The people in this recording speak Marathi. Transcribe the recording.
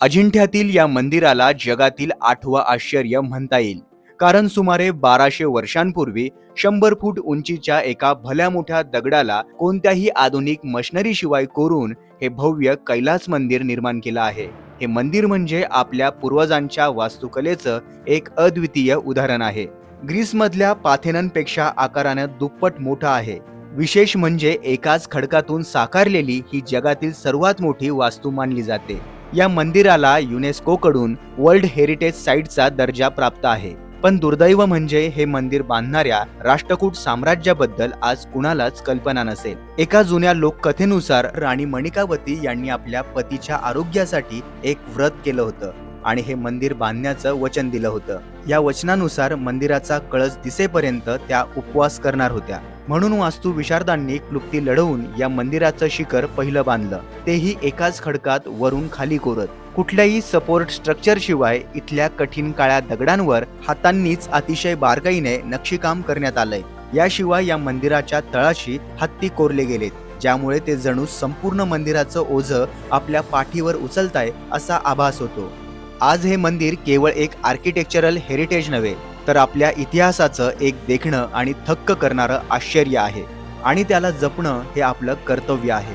अजिंठ्यातील या मंदिराला जगातील आठवं आश्चर्य म्हणता येईल. कारण सुमारे बाराशे वर्षांपूर्वी शंभर फूट उंचीच्या एका भल्या मोठ्या दगडाला कोणत्याही आधुनिक मशनरीशिवाय कोरून हे भव्य कैलास मंदिर निर्माण केलं आहे. हे मंदिर म्हणजे आपल्या पूर्वजांच्या वास्तुकलेचं एक अद्वितीय उदाहरण आहे. ग्रीसमधल्या पाथेनंपेक्षा आकारानं दुप्पट मोठं आहे. विशेष म्हणजे एकाच खडकातून साकारलेली ही जगातील सर्वात मोठी वास्तू मानली जाते. या मंदिराला युनेस्कोकडून वर्ल्ड हेरिटेज साईटचा दर्जा प्राप्त आहे. पण दुर्दैव म्हणजे हे मंदिर बांधणाऱ्या राष्ट्रकूट साम्राज्याबद्दल आज कुणालाच कल्पना नसेल. एका जुन्या लोककथेनुसार राणी मणिकावती यांनी आपल्या पतीच्या आरोग्यासाठी एक व्रत केलं होतं आणि हे मंदिर बांधण्याचं वचन दिलं होतं. या वचनानुसार मंदिराचा कळस दिसेपर्यंत त्या उपवास करणार होत्या. म्हणून वास्तू विशारदांनी क्लुप्ती लढवून या मंदिराचं शिखर पहिलं बांधलं. तेही एकाच खडकात वरून खाली कोरत. कुठल्याही सपोर्ट स्ट्रक्चर शिवाय इथल्या कठीण काळ्या दगडांवर हातांनीच अतिशय बारकाईने नक्षीकाम करण्यात आलंय. याशिवाय या मंदिराच्या तळाशी हत्ती कोरले गेलेत ज्यामुळे ते जणू संपूर्ण मंदिराचं ओझं आपल्या पाठीवर उचलताय असा आभास होतो. आज हे मंदिर केवळ एक आर्किटेक्चरल हेरिटेज नव्हे तर आपल्या इतिहासाचं एक देखणं आणि थक्क करणारं आश्चर्य आहे आणि त्याला जपणं हे आपलं कर्तव्य आहे.